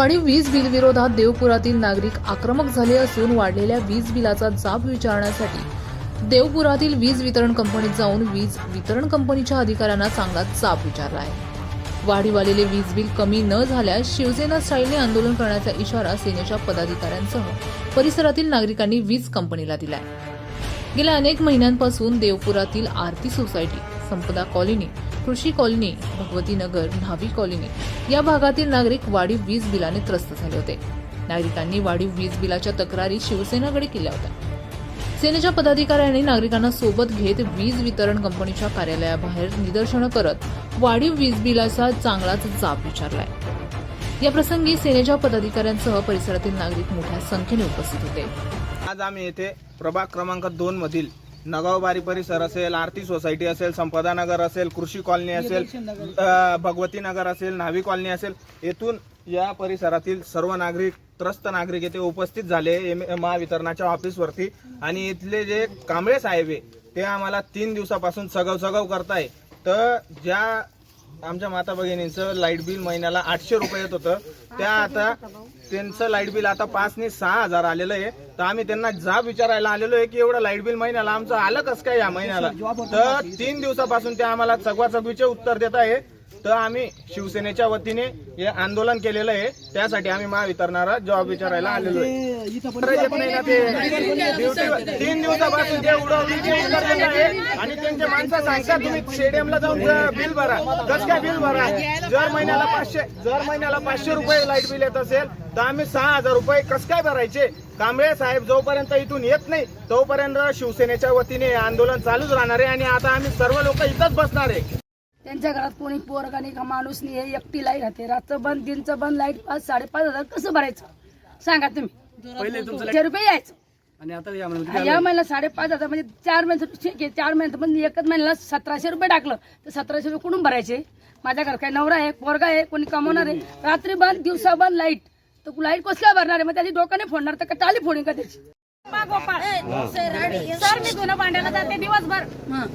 वाढीव वीज बिल विरोधात देवपुरातील नागरिक आक्रमक झाले असून वाढलेल्या वीज बिलाचा जाब विचारण्यासाठी देवपुरातील वीज वितरण कंपनीत जाऊन वीज वितरण कंपनीच्या अधिकाऱ्यांना चांगला जाब विचारला आहे. वाढीव आलेले वीज बिल कमी न झाल्यास शिवसेना स्टाईलने आंदोलन करण्याचा इशारा सेनेच्या पदाधिकाऱ्यांसह परिसरातील नागरिकांनी वीज कंपनीला दिलाय. गेल्या अनेक महिन्यांपासून देवपुरातील Aarti society Sampada colony Krishi colony Bhagwati Nagar Nhavi colony या भागातील नागरिक वाढीव वीज बिलाने त्रस्त झाले होते. नागरिकांनी वाढीव वीज बिलाच्या तक्रारी शिवसेनाकडे केल्या होत्या. सेनेच्या पदाधिकाऱ्यांनी नागरिकांना सोबत घेत वीज वितरण कंपनीच्या कार्यालयाबाहेर निदर्शनं करत वाढीव वीज बिलाचा चांगलाच जाब विचारलाय. या प्रसंगी सेनेच्या पदाधिकाऱ्यांसह परिसरातील नागरिक मोठ्या संख्येने उपस्थित होते. आज आम्ही येथे प्रभाग क्रमांक दोन मधील नगावबारी परिसर असेल आरती सोसायटी असेल संपदा नगर असेल कृषी कॉलनी असेल भगवती नगर असेल न्हावी कॉलनी असेल येथून या परिसरातील सर्व नागरिक त्रस्त नागरिक येथे उपस्थित झाले एम- महावितरणाच्या ऑफिसवरती. आणि इथले जे कांबळे साहेब आहे ते आम्हाला तीन दिवसापासून सगव सगव करताय. तर ज्या आमच्या माता भगिनींचं लाइट बिल महिन्याला आठशे रुपये येत होतं. त्या आता त्यांचं लाइट बिल आता पाच ने सहा हजार आलेलं आहे. तर आम्ही त्यांना जाब विचारायला आलेलो आहे की एवढं लाइट बिल महिन्याला आमचं आलं कसं काय या महिन्याला? तर तीन दिवसापासून ते आम्हाला चगवाचगवीचे उत्तर देत आहे. तर आम्ही शिवसेनेच्या वतीने हे आंदोलन केलेलं आहे. त्यासाठी आम्ही महावितरणाला जॉब विचारायला आलेलो आहे. येत नाही ना ते ड्युटी- तीन दिवसापासून ते उडवली आहे. आणि त्यांचे माणसं सांगतात तुम्ही स्टेडियमला जाऊन बिल भरा. कसं काय बिल भरा? जर महिन्याला पाचशे जर महिन्याला पाचशे रुपये लाइट बिल येत असेल तर आम्ही सहा हजार रुपये कसं काय भरायचे? कांबळे साहेब जोपर्यंत इथून येत नाही तोपर्यंत शिवसेनेच्या वतीने आंदोलन चालूच राहणार आहे. आणि आता आम्ही सर्व लोक इथंच बसणार आहे. त्यांच्या घरात कोणी पोरगा नाही का माणूस नाही हे एकटी लाइट राहते. रातचं बंद दिनचं बंद लाइट पाच साडेपाच हजार कसं भरायचं? सांगा तुम्ही. पहिले तुमचं शे रुपये यायचं. आणि आता या महिन्यामध्ये या महिन्याला साडेपाच हजार म्हणजे चार महिने ठीक आहे चार महिन्यात पण एकच महिन्याला सतराशे रुपये टाकलं. तर सतराशे रुपये कुठून भरायचे? माझ्या घरात काय नवरा आहे पोरगा आहे कोणी कमवणार आहे. रात्री बंद दिवसा बंद लाइट. तर लाइट कसल्या भरणार आहे? मग त्याची डोक्याने फोडणार तर का टाली फोडीन का त्याची? सर मी धुणं भांड्याला जाते दिवसभर.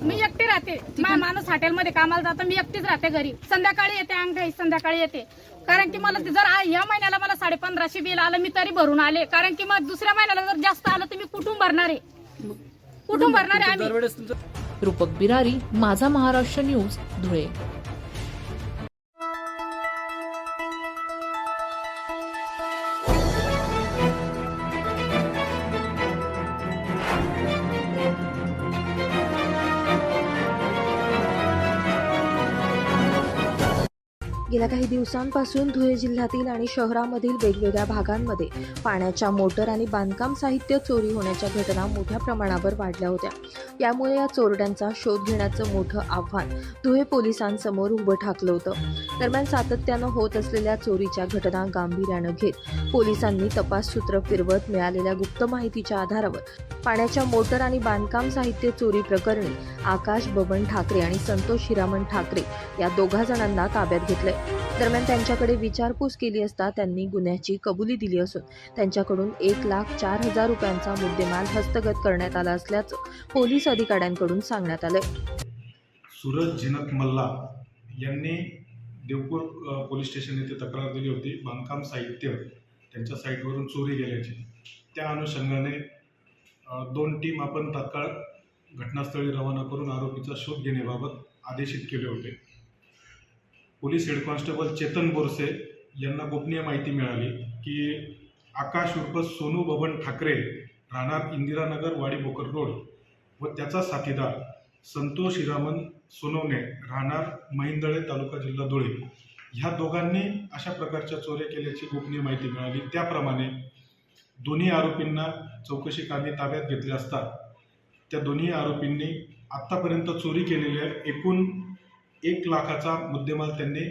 मी एकटी राहते. माझा माणूस हॉटेलमध्ये कामाला जातो मी एकटीच राहते घरी. संध्याकाळी येते अंगठी संध्याकाळी येते. कारण की मला जर या महिन्याला मला साडे पंधराशे बिल आलं मी तरी भरून आले. कारण की मग दुसऱ्या महिन्याला जर जास्त आलं तर मी कुठून भरणार. आहे कुठून भरणार आहे आम्ही रूपक बिरारी माझा महाराष्ट्र न्यूज धुळे. गेल्या काही दिवसांपासून धुळे जिल्ह्यातील आणि शहरामधील वेगवेगळ्या भागांमध्ये पाण्याच्या मोटर आणि बांधकाम साहित्य चोरी होण्याच्या घटना मोठ्या प्रमाणावर वाढल्या होत्या. यामुळे या चोरट्यांचा शोध घेण्याचं मोठं आव्हान धुळे पोलिसांसमोर उभं ठाकलं होतं. दरम्यान सातत्यानं होत असलेल्या चोरीच्या घटना गांभीर्यानं घेत पोलिसांनी तपास सूत्र फिरवत मिळालेल्या गुप्त माहितीच्या आधारावर पाण्याच्या मोटर आणि बांधकाम साहित्य चोरी प्रकरणी आकाश बबन ठाकरे आणि संतोष हिरामन ठाकरे या दोघा जणांना ताब्यात घेतलंय. दरम्यान त्यांच्याकडे विचारपूस केली असता त्यांनी गुन्ह्याची कबुली दिली असून त्यांच्याकडून एक लाख चार हजार रुपयांचा मुद्देमाल हस्तगत करण्यात आला असल्याचं पोलीस अधिकाऱ्यांकडून सांगण्यात आलं सूरज जिनत मल्ला यांनी देवपूर पोलीस स्टेशन येथे तक्रार दिली होती. बांधकाम साहित्य त्यांच्या साईटवरून चोरी गेल्याची. त्या अनुषंगाने दोन टीम आपण तात्काळ घटनास्थळी रवाना करून आरोपीचा शोध घेण्याबाबत आदेशित केले होते. Police head constable Chetan Borse यांना गोपनीय माहिती मिळाली की आकाश उर्फ सोनू बबन ठाकरे राहणार इंदिरानगर वाडी बोकर रोड. व त्याचा साथीदार संतोष हिरामन सोनवणे राहणार महिंदळे तालुका जिल्हा धुळे. ह्या दोघांनी अशा प्रकारच्या चोऱ्या केल्याची गोपनीय माहिती मिळाली. त्याप्रमाणे दोन्ही आरोपींना चौकशी कामी ताब्यात घेतले असता त्या दोन्ही आरोपींनी आत्तापर्यंत चोरी केलेल्या एकूण एक लाखाचा मुद्देमाल त्यांनी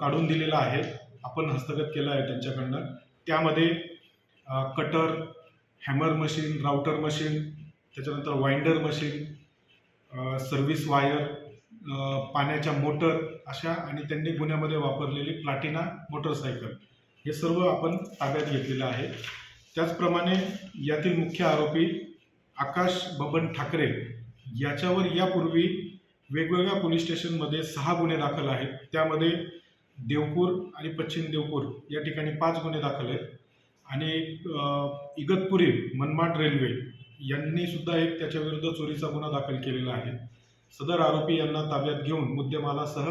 काढून दिलेला आहे. आपण हस्तगत केला आहे त्यांच्याकडनं. त्यामध्ये cutter hammer machine router machine त्याच्यानंतर वाइंडर मशीन सर्व्हिस वायर पाण्याच्या मोटर अशा आणि त्यांनी गुन्ह्यामध्ये वापरलेली प्लाटिना मोटरसायकल हे सर्व आपण ताब्यात घेतलेलं आहे. त्याचप्रमाणे यातील मुख्य आरोपी आकाश बबन ठाकरे याच्यावर यापूर्वी वेगवेगळ्या पोलीस स्टेशनमध्ये सहा गुन्हे दाखल आहेत. त्यामध्ये देवपूर आणि पश्चिम देवपूर या ठिकाणी पाच गुन्हे दाखल आहेत. आणि इगतपुरी मनमाड रेल्वे यांनी सुद्धा एक त्याच्याविरुद्ध चोरीचा गुन्हा दाखल केलेला आहे. सदर आरोपी यांना ताब्यात घेऊन मुद्देमालासह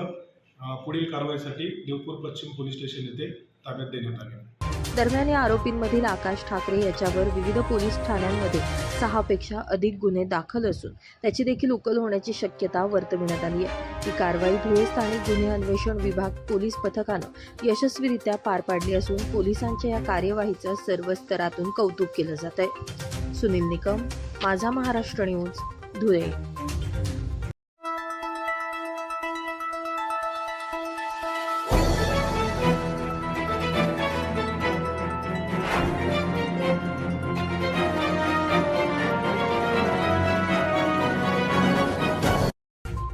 पुढील कारवाईसाठी देवपूर पश्चिम पोलीस स्टेशन येथे ताब्यात देण्यात आले. दरम्यान या आरोपींमधील आकाश ठाकरे याच्यावर विविध पोलीस ठाण्यांमध्ये सहापेक्षा अधिक गुन्हे दाखल असून त्याची देखील उकल होण्याची शक्यता वर्तविण्यात आली आहे. ही कारवाई धुळे स्थानिक गुन्हे अन्वेषण विभाग पोलीस पथकानं यशस्वीरित्या पार पाडली असून पोलिसांच्या या कार्यवाहीचं सर्व स्तरातून कौतुक केलं जात आहे सुनील निकम माझा महाराष्ट्र न्यूज धुळे.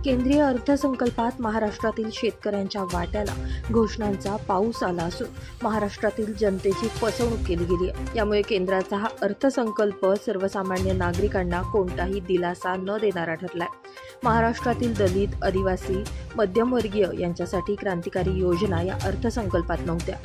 केंद्रीय अर्थसंकल्पात महाराष्ट्रातील शेतकऱ्यांच्या वाट्याला घोषणांचा पाऊस आला असून महाराष्ट्रातील जनतेची फसवणूक केली गेली आहे. यामुळे केंद्राचा हा अर्थसंकल्प सर्वसामान्य नागरिकांना कोणताही दिलासा न देणारा ठरलाय. महाराष्ट्रातील दलित आदिवासी मध्यमवर्गीय यांच्यासाठी क्रांतिकारी योजना या अर्थसंकल्पात नव्हत्या.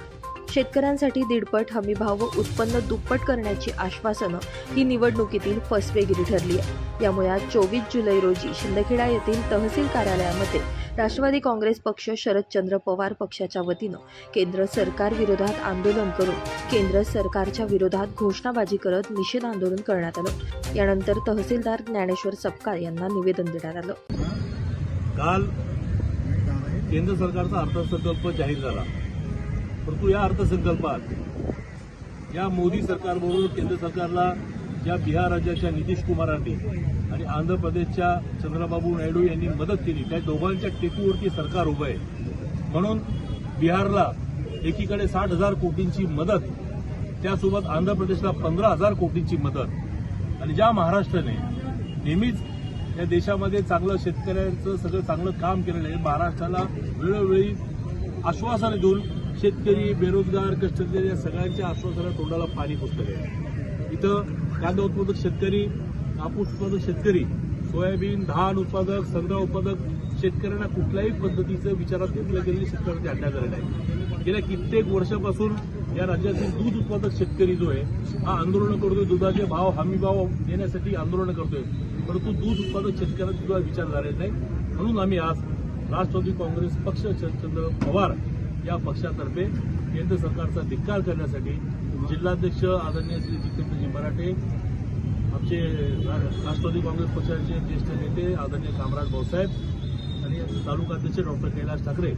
शेतकऱ्यांसाठी दीडपट हमीभाव व उत्पन्न दुप्पट करण्याची आश्वासनं ही निवडणुकीतील फसवेगिरी ठरली आहे. यामुळे आज चोवीस जुलै रोजी शिंदखेडा येथील तहसील कार्यालयामध्ये राष्ट्रवादी काँग्रेस पक्ष शरदचंद्र पवार पक्षाच्या वतीनं केंद्र सरकार विरोधात आंदोलन करून केंद्र सरकारच्या विरोधात घोषणाबाजी करत निषेध आंदोलन करण्यात आलं. यानंतर तहसीलदार ज्ञानेश्वर सपकाळ यांना निवेदन देण्यात आलं. काल केंद्र सरकारचा अर्थसंकल्प जाहीर झाला. परंतु या अर्थसंकल्पात या मोदी सरकारबरोबर केंद्र सरकारला ज्या बिहार राज्याच्या नितीश कुमारांनी आणि आंध्र प्रदेशच्या चंद्रबाबू नायडू यांनी मदत केली. त्या दोघांच्या टेकूवरती सरकार उभं आहे. म्हणून बिहारला एकीकडे साठ हजार कोटींची मदत त्यासोबत आंध्र प्रदेशला पंधरा हजार कोटींची मदत. आणि ज्या महाराष्ट्राने नेहमीच या देशामध्ये चांगलं शेतकऱ्यांचं सगळं चांगलं काम केलेलं आहे महाराष्ट्राला वेळोवेळी आश्वासनं देऊन शेतकरी बेरोजगार कष्टकरी या सगळ्यांच्या आश्वासाला तोंडाला पाणी पुस्तक आहे इथं कांदा उत्पादक शेतकरी कापूस उत्पादक शेतकरी सोयाबीन धान उत्पादक संत्रा उत्पादक शेतकऱ्यांना कुठल्याही पद्धतीचं विचारात घेतलं गेलेलं शेतकऱ्यांचे अड्डा करत आहे. गेल्या कित्येक वर्षापासून या राज्यातील दूध उत्पादक शेतकरी जो आहे हा आंदोलन करतोय दुधाचे भाव हमी भाव देण्यासाठी आंदोलन करतोय. परंतु दूध उत्पादक शेतकऱ्यांचा सुद्धा विचार झालेला नाही. म्हणून आम्ही आज राष्ट्रवादी काँग्रेस पक्ष शरदचंद्र पवार या पक्षातर्फे केंद्र सरकारचा धिक्कार करण्यासाठी जिल्हाध्यक्ष आदरणीय श्री जितेंद्रजी मराठे आमचे रा- राष्ट्रवादी काँग्रेस पक्षाचे ज्येष्ठ नेते आदरणीय कामराज भाऊसाहेब आणि तालुकाध्यक्ष डॉक्टर कैलास ठाकरे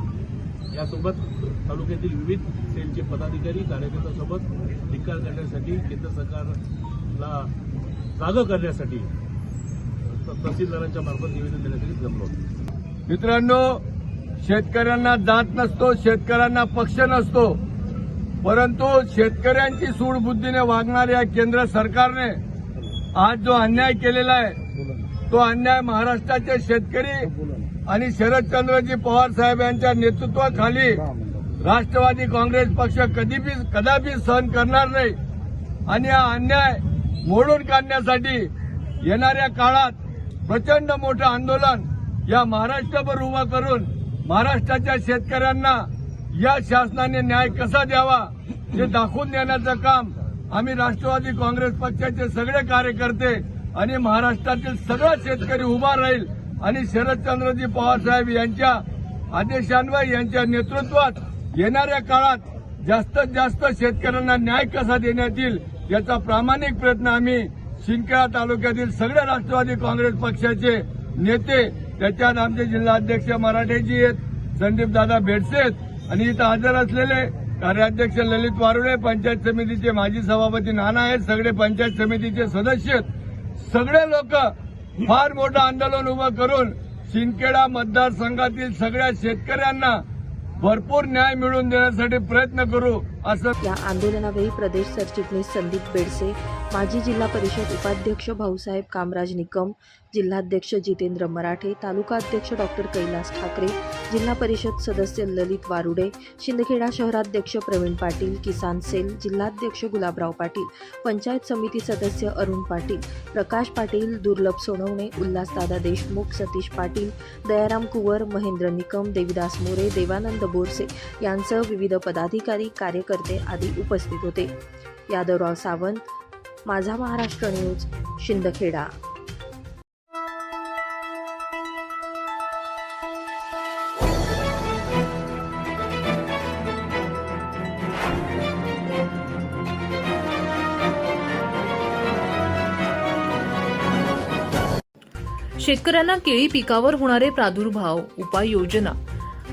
यासोबत तालुक्यातील विविध सेलचे पदाधिकारी कार्यकर्त्यांसोबत धिक्कार करण्यासाठी केंद्र सरकारला जागं करण्यासाठी तहसीलदारांच्या मार्फत निवेदन देण्यासाठी जमलो. मित्रांनो शेतकऱ्यांना जात नसतो शेतकऱ्यांना पक्ष नसतो. परंतु शेतकऱ्यांची सूडबुद्धीने वागणाऱ्या केंद्र सरकारने आज जो अन्याय केलेला आहे तो अन्याय महाराष्ट्राचे शेतकरी आणि शरदचंद्रजी पवार साहेब यांच्या नेतृत्वाखाली राष्ट्रवादी काँग्रेस पक्ष कधीपी कदापि सहन करणार नाही. आणि हा अन्याय मोडून काढण्यासाठी येणाऱ्या काळात प्रचंड मोठं आंदोलन या महाराष्ट्रभर उभं करून महाराष्ट्राच्या शेतकऱ्यांना या शासनाने न्याय कसा द्यावा हे दाखवून देण्याचं काम आम्ही राष्ट्रवादी काँग्रेस पक्षाचे सगळे कार्यकर्ते आणि महाराष्ट्रातील सगळा शेतकरी उभा राहील आणि शरदचंद्रजी पवार साहेब यांच्या आदेशान्वय यांच्या नेतृत्वात येणाऱ्या काळात जास्तीत जास्त शेतकऱ्यांना न्याय कसा देण्यात येईल याचा प्रामाणिक प्रयत्न आम्ही शिंदखेडा तालुक्यातील सगळ्या राष्ट्रवादी काँग्रेस पक्षाचे नेते त्याच्यात आमचे जिल्हाध्यक्ष मराठेजी आहेत संदीपदादा दादा आहेत आणि इथं हजर असलेले कार्याध्यक्ष ललित वारुळे पंचायत समितीचे माजी सभापती नाना आहेत सगळे पंचायत समितीचे सदस्य आहेत. सगळे लोक फार मोठं आंदोलन उभं करून शिंदखेडा मतदारसंघातील सगळ्या शेतकऱ्यांना भरपूर न्याय मिळवून देण्यासाठी प्रयत्न करू असं या आंदोलनावेळी प्रदेश सरचिटणीस संदीप बेडसे माजी जिल्हा परिषद उपाध्यक्ष भाऊसाहेब कामराज निकम जिल्हाध्यक्ष जितेंद्र मराठे तालुका अध्यक्ष डॉक्टर कैलास ठाकरे जिल्हा परिषद सदस्य ललित वारुडे शिंदखेडा शहराध्यक्ष प्रवीण पाटील किसान सेल जिल्हाध्यक्ष गुलाबराव पाटील पंचायत समिती सदस्य अरुण पाटील प्रकाश पाटील दुर्लभ सोनवणे उल्हासदादा देशमुख सतीश पाटील दयाराम कुवर महेंद्र निकम देविदास मोरे देवानंद बोरसे यांसह विविध पदाधिकारी कार्यकर्ते आदी उपस्थित होते. यादवराव सावंत माझा महाराष्ट्र न्यूज शिंदखेडा. शेतकऱ्यांना केळी पिकावर होणारे प्रादुर्भाव उपाययोजना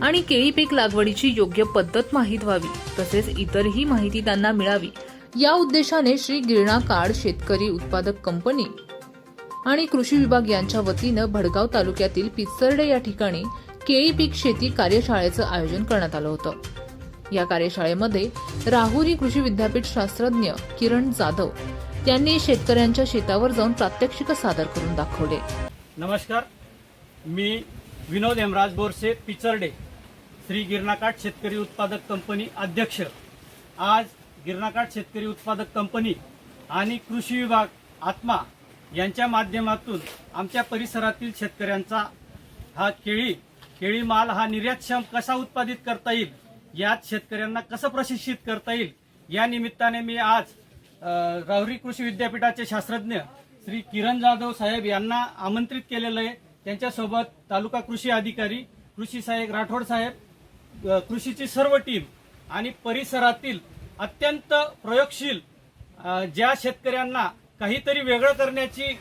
आणि केळी पीक लागवडीची योग्य पद्धत माहीत व्हावी तसेच इतरही माहिती त्यांना मिळावी या उद्देशाने श्री गिरणा कार्ड शेतकरी उत्पादक कंपनी आणि कृषी विभाग यांच्या वतीनं भडगाव तालुक्यातील पिचर्डे या ठिकाणी केळी पीक शेती कार्यशाळेचं आयोजन करण्यात आलं होतं. या कार्यशाळेमध्ये राहुरी कृषी विद्यापीठ शास्त्रज्ञ किरण जाधव त्यांनी शेतकऱ्यांच्या शेतावर जाऊन प्रात्यक्षिक सादर करून दाखवले. नमस्कार. मी विनोद हेमराज बोरसे पिचर्डे श्री गिरणाकाठ शेतकरी उत्पादक कंपनी अध्यक्ष. आज गिरणाकाठ शेतकरी उत्पादक कंपनी आणि कृषी विभाग आत्मा यांच्या माध्यमातून आमच्या परिसरातील शेतकऱ्यांचा हा केळी केळी माल हा निर्यातक्षम कसा उत्पादित करता येईल यात शेतकऱ्यांना कसं प्रशिक्षित करता येईल या निमित्ताने मी आज राहुरी कृषी विद्यापीठाचे शास्त्रज्ञ श्री किरण जाधव साहेब यांना आमंत्रित केलेलं आहे. त्यांच्यासोबत तालुका कृषी अधिकारी कृषी सहाय्यक राठोड साहेब कृषीची सर्व टीम आणि परिसरातील अत्यंत प्रयोगशील ज्या शेतकऱ्यांना काहीतरी वेगळं करण्याची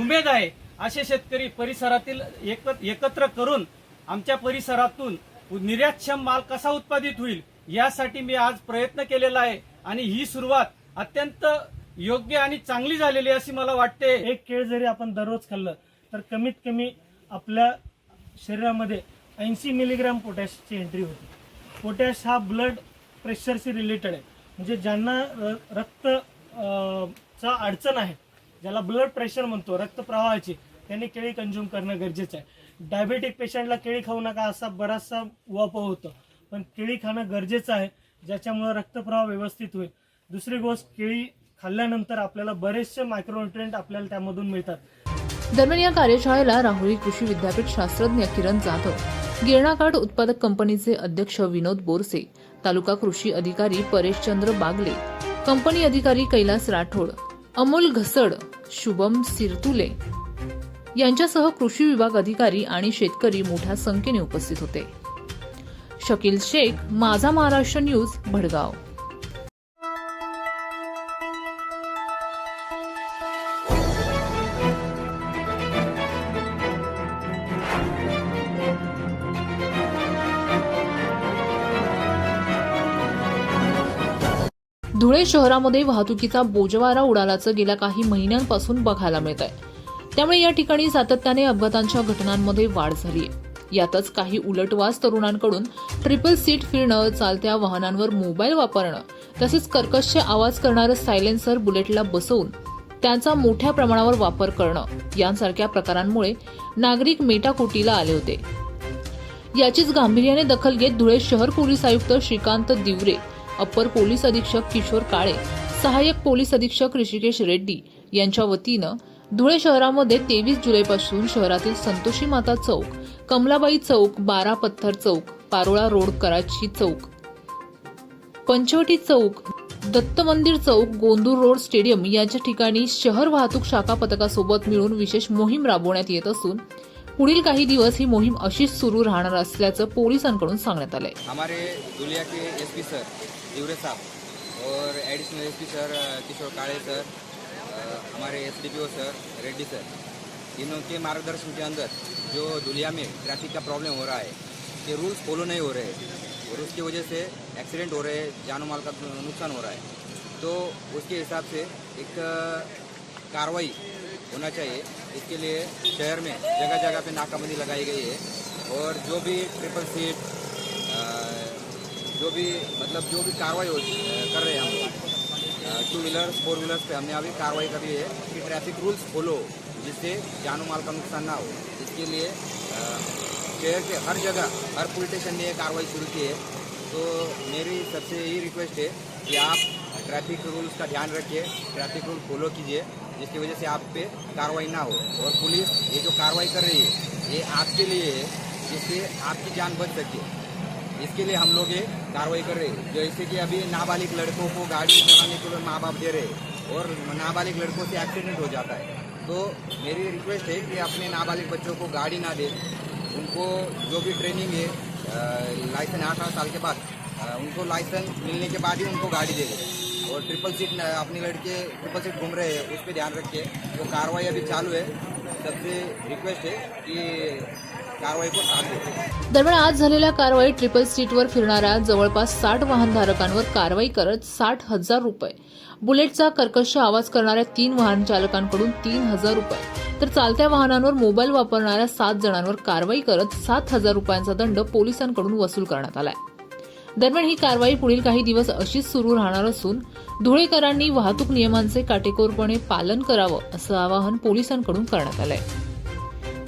उमेद आहे असे शेतकरी परिसरातील एक- एकत्र करून आमच्या परिसरातून निर्यातक्षम माल कसा उत्पादित होईल यासाठी मी आज प्रयत्न केलेला आहे आणि ही सुरुवात अत्यंत योग्य आणि चांगली झालेली अशी मला वाटते. एक केळ जरी आपण दररोज खाल्लं तर कमीत कमी आपल्या शरीरामध्ये ऐंशी मिलीग्राम पोटॅशची एंट्री होती. पोटॅश हा ब्लड प्रेशरशी रिलेटेड आहे. म्हणजे ज्यांना रक्त चा अडचण आहे ज्याला ब्लड प्रेशर म्हणतो रक्तप्रवाहाची त्यांनी केळी कंझ्युम करणं गरजेचं आहे. डायबेटिक पेशंटला केळी खाऊ नका असा बराचसा वापर होतो. पण केळी खाणं गरजेचं आहे ज्याच्यामुळे रक्तप्रवाह व्यवस्थित होईल. दुसरी गोष्ट केळी खाल्ल्यानंतर आपल्याला बरेचसे मायक्रोन्युट्रिएंट आपल्याला त्यामधून मिळतात. दरम्यान या कार्यशाळेला राहुरी कृषी विद्यापीठ शास्त्रज्ञ किरण जाधव गिरणाकाठ उत्पादक कंपनीचे अध्यक्ष विनोद बोरसे तालुका कृषी अधिकारी परेशचंद्र बागले कंपनी अधिकारी कैलास राठोड अमोल घसड शुभम सिरतुले यांच्यासह कृषी विभाग अधिकारी आणि शेतकरी मोठ्या संख्येने उपस्थित होते. शकील शेख माझा महाराष्ट्र न्यूज भडगाव. धुळे शहरामध्ये वाहतुकीचा बोजवारा उडाल्याचं गेल्या काही महिन्यांपासून बघायला मिळत आहे त्यामुळे या ठिकाणी सातत्याने अपघातांच्या घटनांमध्ये वाढ झाली आहे यातच काही उलटवास तरुणांकडून ट्रिपल सीट फिरणं चालत्या वाहनांवर मोबाईल वापरणं तसेच कर्कश आवाज करणारं सायलेन्सर बुलेटला बसवून त्यांचा मोठ्या प्रमाणावर वापर करणं यांसारख्या प्रकारांमुळे नागरिक मेटाकुटीला आले होते. याचीच गांभीर्याने दखल घेत धुळे शहर पोलीस आयुक्त श्रीकांत दिवरे अप्पर पोलीस अधीक्षक किशोर काळे सहाय्यक पोलीस अधीक्षक ऋषिकेश रेड्डी यांच्या वतीनं धुळे शहरामध्ये तेवीस जुलैपासून शहरातील संतोषी माता चौक कमलाबाई चौक बारा पत्थर चौक पारोळा रोड कराची चौक पंचवटी चौक दत्त मंदिर चौक गोंदूर रोड स्टेडियम यांच्या ठिकाणी शहर वाहतूक शाखा पथकासोबत मिळून विशेष मोहीम राबवण्यात येत असून पुढील काही दिवस ही मोहीम अशीच सुरू राहणार असल्याचं पोलिसांकडून सांगण्यात आलंय. हमारे के एसपी सर दिवरे साहब। और additional SP sir Kishor Kale sir हमारे एसडीपीओ सर रेड्डी सर इनों के मार्गदर्शन के अंदर जो दुनिया में ट्रैफ़िक का प्रॉब्लम हो रहा है, कि रूल्स फॉलो नहीं हो रहे हैं, और उसकी वजह से एक्सीडेंट हो रहे हैं, जानो माल का नुकसान हो रहा है तो उसके हिसाब से एक कार्रवाई होना चाहिए। इसके लिए शहर में जगह जगह पे नाकाबंदी लगाई गई है, और जो भी ट्रिपल सीट जो भी मतलब जो भी कार्रवाई कर रहे हैं हम टू व्हीलर्स फोर व्हीलर्स पे हमने अभी कार्रवाई कर ली है कि ट्रैफ़िक रूल्स फॉलो जिससे जानो माल का नुकसान ना हो। इसके लिए शहर के हर जगह, हर पुलिस स्टेशन ने कार्रवाई शुरू की है। तो मेरी सबसे यही रिक्वेस्ट है कि आप ट्रैफ़िक रूल्स का ध्यान रखिए ट्रैफ़िक रूल फॉलो कीजिए, जिसकी वजह से आप पे कार्रवाई ना हो। और पुलिस ये जो कार्रवाई कर रही है, ये आपके लिए है, जिससे आपकी जान बच सके। इसके लिए हम लोग ये कार्रवाई कर रहे। जैसे कि अभी नाबालिग लड़कों को गाड़ी चलाने के लिए माँ बाप दे रहे और नाबालिग लड़कों से एक्सीडेंट हो जाता है। तो मेरी रिक्वेस्ट है कि अपने नाबालिग बच्चों को गाड़ी ना दे। उनको जो भी ट्रेनिंग है लाइसेंस अठारह साल के बाद उनको लाइसेंस मिलने के बाद ही उनको गाड़ी दे और ट्रिपल सीट अपने लड़के ट्रिपल सीट घूम रहे हैं, उस पर ध्यान रखिए तो कार्रवाई अभी चालू है। सबसे रिक्वेस्ट है कि दरम्यान आज झालेल्या कारवाईत ट्रिपल सीटवर फिरणाऱ्या जवळपास साठ वाहनधारकांवर कारवाई करत साठ हजार रुपये. बुलेटचा कर्कश आवाज करणाऱ्या तीन वाहन चालकांकडून तीन हजार रुपये. तर चालत्या वाहनांवर मोबाईल वापरणाऱ्या सात जणांवर कारवाई करत सात हजार रुपयांचा दंड पोलिसांकडून वसूल करण्यात आलाय. दरम्यान ही कारवाई पुढील काही दिवस अशीच सुरू राहणार असून धुळेकरांनी वाहतूक नियमांचे काटेकोरपणे पालन करावं असं आवाहन पोलिसांकडून करण्यात आलंय.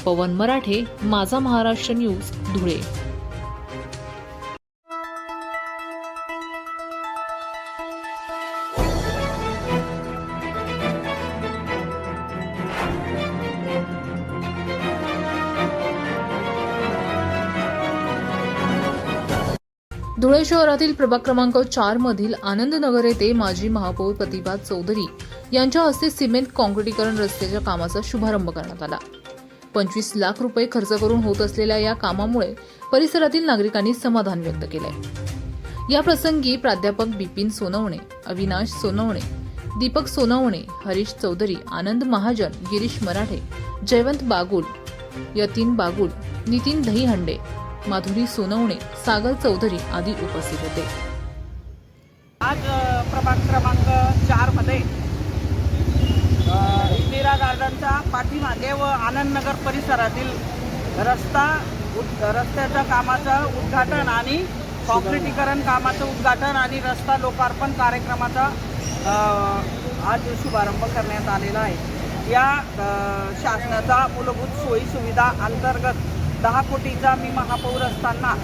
पवन मराठे माझा महाराष्ट्र न्यूज धुळे. धुळे शहरातील प्रभाग क्रमांक चार मधील आनंदनगर येथे माजी महापौर प्रतिभा चौधरी यांच्या हस्ते सिमेंट काँक्रिटीकरण रस्त्याच्या कामाचा शुभारंभ करण्यात आला. पंचवीस लाख रुपये खर्च करून होत असलेल्या या कामामुळे परिसरातील नागरिकांनी समाधान व्यक्त केलंय. या प्रसंगी प्राध्यापक बिपिन सोनवणे अविनाश सोनवणे दीपक सोनवणे हरीश चौधरी आनंद महाजन गिरीश मराठे जयवंत बागुल यतीन बागुल नितीन दहीहंडे माधुरी सोनवणे सागर चौधरी आदी उपस्थित होते. आज प्रभाग क्रमांक चारमध्ये इंदिरा पाठीमागे व आनंदनगर परिसरातील रस्ता उद- रस्त्याच्या कामाचं उद्घाटन आणि कॉन्क्रिटीकरण कामाचं उद्घाटन आणि रस्ता लोकार्पण कार्यक्रमाचा आज शुभारंभ करण्यात आलेला आहे. या शासनाचा मूलभूत सोयी सुविधा अंतर्गत दहा कोटीचा मी महापौर असताना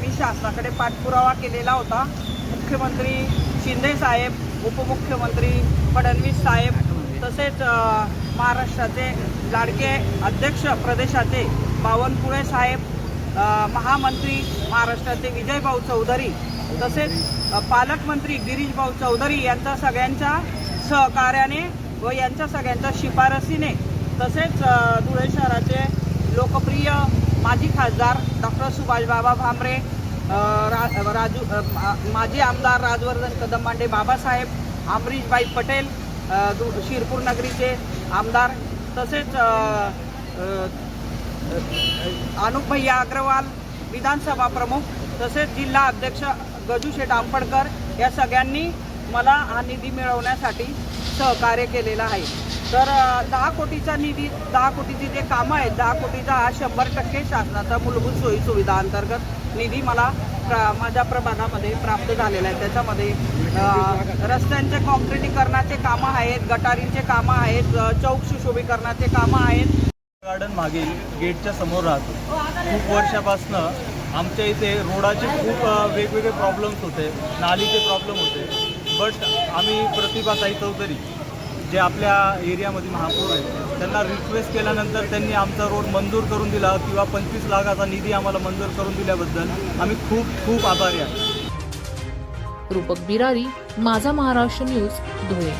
मी शासनाकडे पाठपुरावा केलेला होता. मुख्यमंत्री शिंदे साहेब उपमुख्यमंत्री फडणवीस साहेब तसेच महाराष्ट्राचे लाडके अध्यक्ष प्रदेशाचे बावनकुळे साहेब महामंत्री महाराष्ट्राचे विजयभाऊ चौधरी तसेच पालकमंत्री गिरीशभाऊ चौधरी यांच्या सगळ्यांच्या सहकार्याने व यांच्या सगळ्यांच्या शिफारसीने तसेच धुळे शहराचे लोकप्रिय माजी खासदार डॉक्टर सुभाषबाबा भामरे रा राजू माजी आमदार राजवर्धन कदमांडे बाबासाहेब अमरीशबाई पटेल शिरपूर नगरीचे आमदार तसेच अनुप भैया अग्रवाल विधानसभा प्रमुख तसेच जिल्हा अध्यक्ष गजूशेठ आंबडकर या सगळ्यांनी मला हा निधी मिळवण्यासाठी सहकार्य केलेलं आहे. तर दहा कोटीचा निधी दहा कोटीची जे कामं आहेत दहा कोटीचा हा शंभर टक्के शासनाचा मूलभूत सोयी सुविधा अंतर्गत निधी मला प्रा माझ्या प्रभागामध्ये प्राप्त झालेला आहे त्याच्यामध्ये रस्त्यांचे कॉन्क्रिटीकरणाचे कामं आहेत गटारींचे कामं आहेत चौक सुशोभीकरणाचे कामं आहेत. गार्डन मागील गेटच्या समोर राहतो. खूप वर्षापासनं आमच्या इथे रोडाचे खूप वेगवेगळे प्रॉब्लेम्स होते नालीचे प्रॉब्लेम होते. बट आम्ही प्रतिभाताई चौधरी जे आपल्या एरियामध्ये महापौर आहेत त्यांना रिक्वेस्ट केल्यानंतर त्यांनी आमचा रोड मंजूर करून दिला किंवा पंचवीस लाखाचा निधी आम्हाला मंजूर करून दिल्याबद्दल आम्ही खूप खूप आभारी आहे. रूपक बिरारी माझा महाराष्ट्र न्यूज धुळे.